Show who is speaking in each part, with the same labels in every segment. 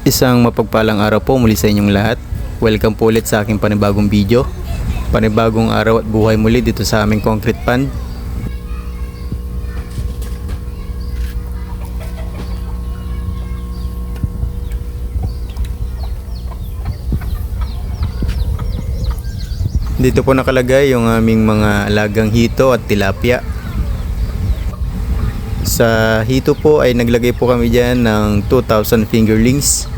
Speaker 1: Isang mapagpalang araw po muli sa inyong lahat. Welcome po ulit sa aking panibagong video. Panibagong araw at buhay muli dito sa aming concrete pond. Dito po nakalagay yung aming mga alagang hito at tilapia. Sa hito po ay naglagay po kami dyan ng 2,000 fingerlings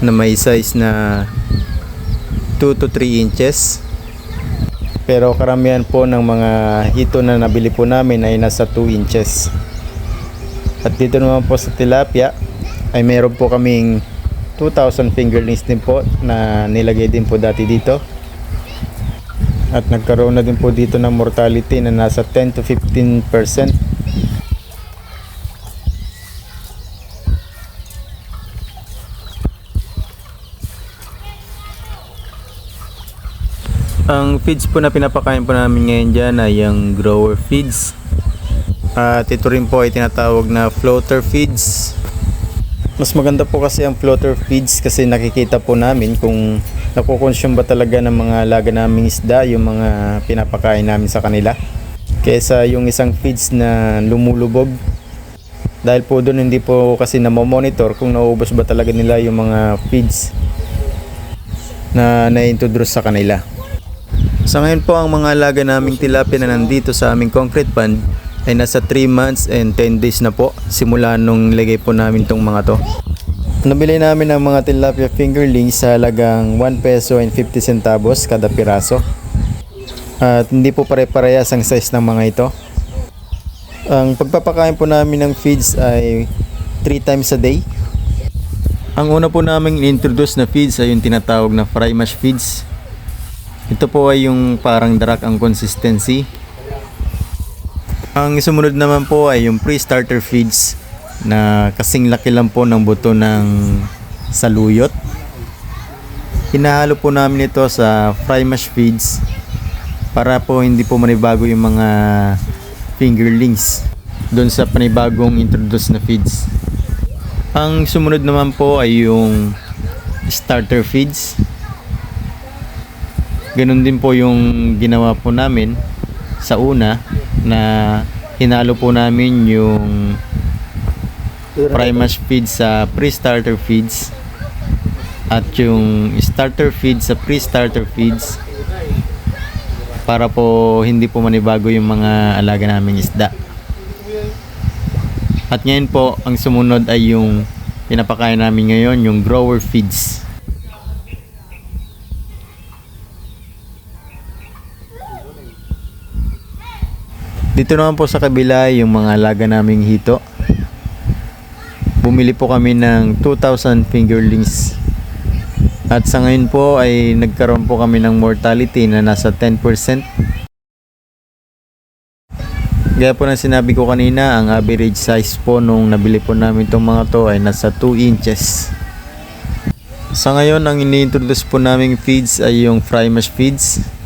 Speaker 1: na may size na 2 to 3 inches. Pero karamihan po ng mga hito na nabili po namin ay nasa 2 inches. At dito naman po sa tilapia ay meron po kaming 2,000 fingerlings din po na nilagay din po dati dito. At nagkaroon na din po dito ng mortality na nasa 10 to 15%. Ang feeds po na pinapakain po namin ngayon dyan ay yung grower feeds. At ito rin po ay tinatawag na floater feeds. Mas maganda po kasi ang floater feeds kasi nakikita po namin kung nakukonsume ba talaga ng mga alaga naming isda yung mga pinapakain namin sa kanila. Kesa yung isang feeds na lumulubog. Dahil po doon hindi po kasi namomonitor kung nauubos ba talaga nila yung mga feeds na na-introduce sa kanila. Sa ngayon po ang mga alaga naming tilapia na nandito sa aming concrete pond ay nasa 3 months and 10 days na po simula nung lagay po namin tong mga to. Nabili namin ang mga tilapia fingerlings sa halagang 1 peso and 50 centavos kada piraso. At hindi po pare-parehas ang size ng mga ito. Ang pagpapakain po namin ng feeds ay 3 times a day. Ang una po namin introduce na feeds ay yung tinatawag na fry mash feeds. Ito po ay yung parang darak ang consistency. Ang sumunod naman po ay yung pre-starter feeds na kasing laki lang po ng buto ng saluyot. Hinahalo po namin ito sa fry mash feeds para po hindi po manibago yung mga fingerlings doon sa panibagong introduce na feeds. Ang sumunod naman po ay yung starter feeds. Ganun din po yung ginawa po namin sa una na hinalo po namin yung fry mash feeds sa pre-starter feeds at yung starter feeds sa pre-starter feeds para po hindi po manibago yung mga alaga naming isda. At ngayon po, ang sumunod ay yung pinapakain namin ngayon, yung grower feeds. Dito naman po sa kabila yung mga alaga naming hito. Bumili po kami ng 2,000 fingerlings. At sa ngayon po ay nagkaroon po kami ng mortality na nasa 10%. Gaya po ng sinabi ko kanina, ang average size po nung nabili po namin itong mga to ay nasa 2 inches. Sa ngayon, ang ini-introduce po naming feeds ay yung fry mash feeds.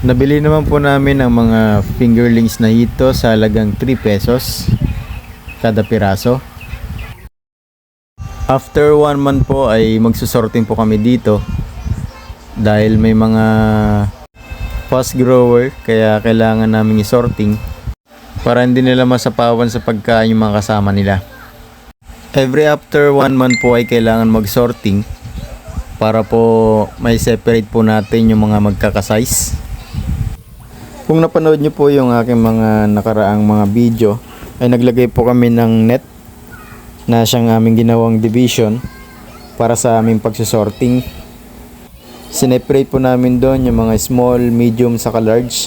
Speaker 1: Nabili naman po namin ang mga fingerlings na hito sa halagang 3 pesos kada piraso. After 1 month po ay magsusorting po kami dito dahil may mga fast grower kaya kailangan namin isorting para hindi nila masapawan sa pagkain yung mga kasama nila. Every after 1 month po ay kailangan mag-sorting para po may separate po natin yung mga magkakasize. Kung napanood nyo po yung aking mga nakaraang mga video, ay naglagay po kami ng net na siyang aming ginawang division para sa aming pagsusorting. Sineparate po namin doon yung mga small, medium, saka large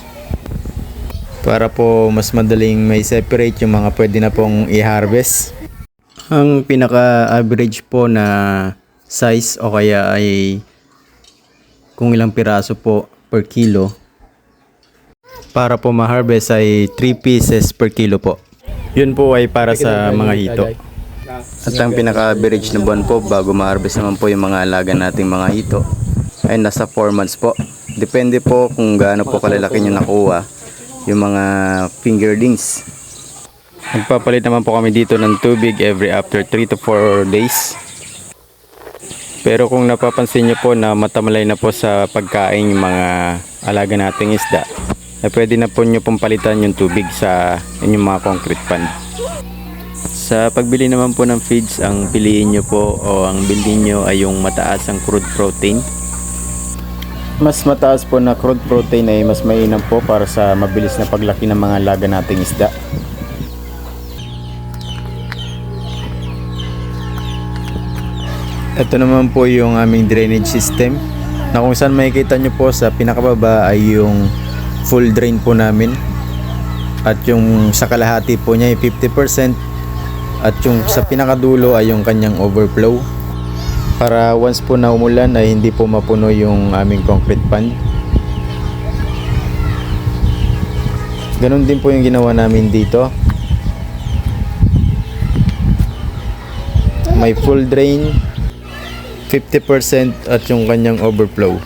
Speaker 1: para po mas madaling may separate yung mga pwede na pong i-harvest. Ang pinaka-average po na size o kaya ay kung ilang piraso po per kilo para po ma-harvest ay 3 pieces per kilo po. Yun po ay para sa mga hito. At ang pinaka-average na buwan po bago ma-harvest naman po yung mga alaga nating mga hito ay nasa 4 months po. Depende po kung gaano po kalalaki yung nakuha yung mga fingerlings. Nagpapalit naman po kami dito ng tubig every after 3 to 4 days. Pero kung napapansin nyo po na matamalay na po sa pagkain yung mga alaga nating isda, ay pwede na po nyo pong palitan yung tubig sa inyong mga concrete pond. Sa pagbili naman po ng feeds, ang piliin nyo po o ang bilhin nyo ay yung mataas ang crude protein. Mas mataas po na crude protein ay mas mainam po para sa mabilis na paglaki ng mga alaga nating isda. Ito naman po yung aming drainage system na kung saan makikita nyo po sa pinakababa ay yung full drain po namin. At yung sa kalahati po niya ay 50% at yung sa pinakadulo ay yung kanyang overflow. Para once po na umulan ay hindi po mapuno yung aming concrete pond ganun din po yung ginawa namin dito. May full drain 50% at yung kanyang overflow.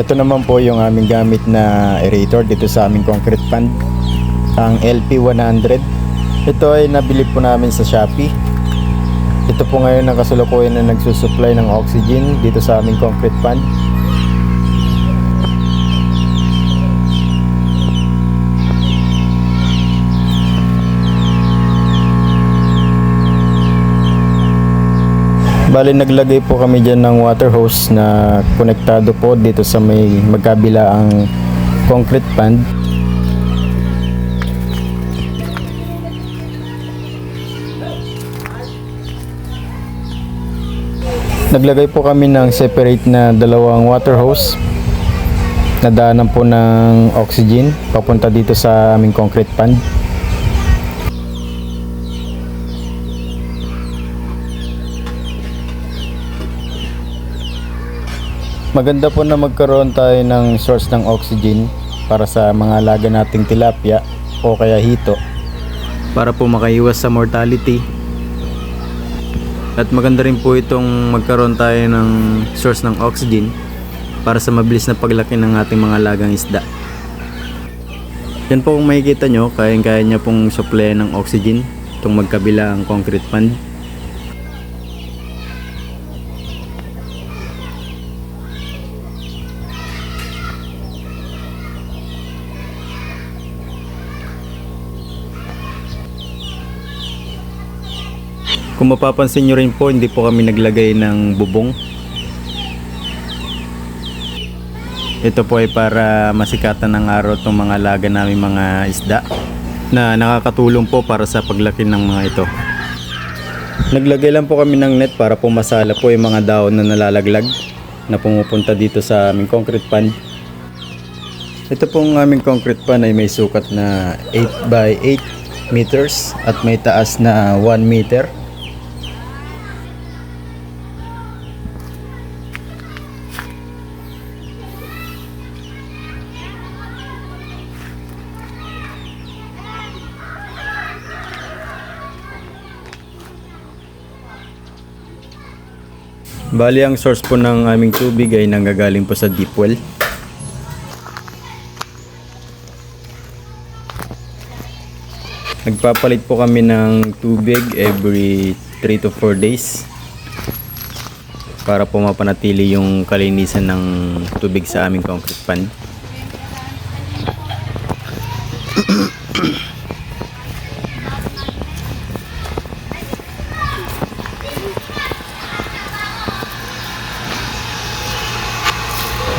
Speaker 1: Ito naman po yung aming gamit na aerator dito sa aming concrete pond ang LP100 ito ay nabili po namin sa Shopee. Ito po ngayon ang kasalukuyan na nagsusupply ng oxygen dito sa aming concrete pond Bali naglagay po kami dyan ng water hose na konektado po dito sa may magkabila ang concrete pond Naglagay po kami ng separate na dalawang water hose na daanan po ng oxygen papunta dito sa aming concrete pond. Maganda po na magkaroon tayo ng source ng oxygen para sa mga alaga nating tilapia o kaya hito para po makaiwas sa mortality at maganda rin po itong magkaroon tayo ng source ng oxygen para sa mabilis na paglaki ng ating mga lagang isda. Yan po kung makikita nyo, kayang-kaya niya pong supply ng oxygen itong magkabila ang concrete pond. Kung mapapansin nyo rin po, hindi po kami naglagay ng bubong. Ito po ay para masikatan ng araw itong mga laga namin mga isda na nakakatulong po para sa paglaki ng mga ito. Naglagay lang po kami ng net para po masala po yung mga daon na nalalaglag na pumupunta dito sa aming concrete pond. Ito pong aming concrete pond ay may sukat na 8 by 8 meters at may taas na 1 meter. Bali ang source po ng aming tubig ay nanggagaling po sa deep well. Nagpapalit po kami ng tubig every 3 to 4 days para po mapanatili yung kalinisan ng tubig sa aming concrete pond.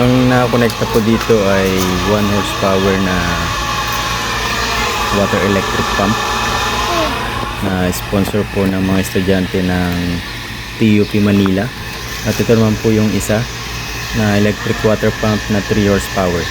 Speaker 1: Ang nakakonekta po dito ay 1 horsepower na water electric pump na sponsor po ng mga estudyante ng TUP Manila. At ito naman po yung isa na electric water pump na 3 horsepower.